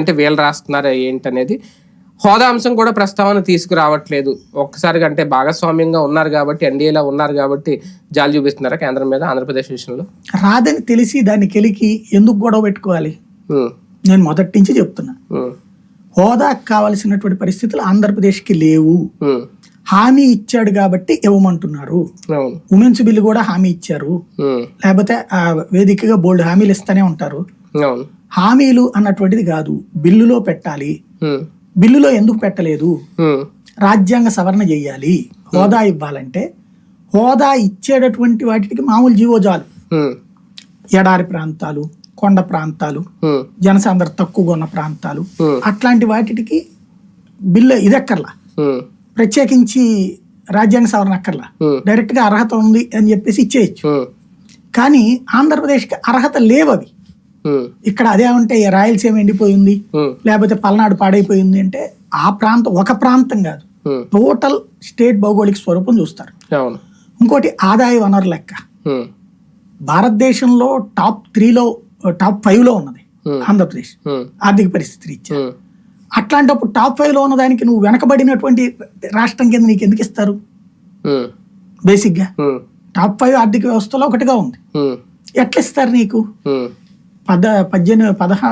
అంటే వీళ్ళు రాస్తున్నారా ఏంటనేది హోదా అంశం కూడా ప్రస్తావన తీసుకురావట్లేదు. ఒక్కసారిగా అంటే భాగస్వామ్యంగా ఉన్నారు కాబట్టి ఎన్డీఏలో ఉన్నారు కాబట్టి జాలి చూపిస్తున్నారా కేంద్రం మీద ఆంధ్రప్రదేశ్ విషయంలో? రాదని తెలిసి దాన్ని కెలికి ఎందుకు గొడవ పెట్టుకోవాలి? నేను మొదటి నుంచి చెప్తున్నా. హోదాకు కావలసినటువంటి పరిస్థితులు ఆంధ్రప్రదేశ్కి లేవు. హామీ. ఇచ్చాడు కాబట్టి ఇవ్వమంటున్నారు. ఉమెన్స్ బిల్లు కూడా హామీ ఇచ్చారు. లేకపోతే వేదికగా బోల్డ్ హామీలు ఇస్తూనే ఉంటారు. హామీలు అన్నటువంటిది కాదు. బిల్లులో పెట్టాలి. బిల్లులో ఎందుకు పెట్టలేదు? రాజ్యాంగ సవరణ చేయాలి. హోదా ఇవ్వాలంటే హోదా ఇచ్చేటటువంటి వాటికి మామూలు జీవో చాలు ఉమ్, ఎడారి ప్రాంతాలు కొండ ప్రాంతాలు ఉమ్, జనసాంద్రత తక్కువగా ఉన్న ప్రాంతాలు అట్లాంటి వాటికి బిల్లు ఇదక్కర్లా. ప్రత్యేకించి రాజ్యాంగ సవరణ అక్కర్లా. డైరెక్ట్గా అర్హత ఉంది అని చెప్పేసి ఇచ్చేయచ్చు. కానీ ఆంధ్రప్రదేశ్కి అర్హత లేవు అవి ఇక్కడ అదే ఉంటే రాయలసీమ ఎండిపోయింది లేకపోతే పల్నాడు పాడైపోయింది అంటే ఆ ప్రాంతం ఒక ప్రాంతం కాదు. టోటల్ స్టేట్ భౌగోళిక స్వరూపం చూస్తారు. ఇంకోటి ఆదాయ వనరు లెక్క. భారతదేశంలో టాప్ త్రీలో టాప్ ఫైవ్లో ఉన్నది. ఆంధ్రప్రదేశ్. ఆర్థిక పరిస్థితి ఇచ్చా ఉమ్, అట్లాంటప్పుడు టాప్ ఫైవ్లో ఉన్న దానికి నువ్వు వెనకబడినటువంటి రాష్ట్రం కింద నీకు ఎందుకు ఇస్తారు? బేసిక్గా టాప్ ఫైవ్ ఆర్థిక వ్యవస్థలో ఒకటిగా ఉంది. ఎట్లా ఇస్తారు నీకు. పద పద్దెనిమిది పదహారు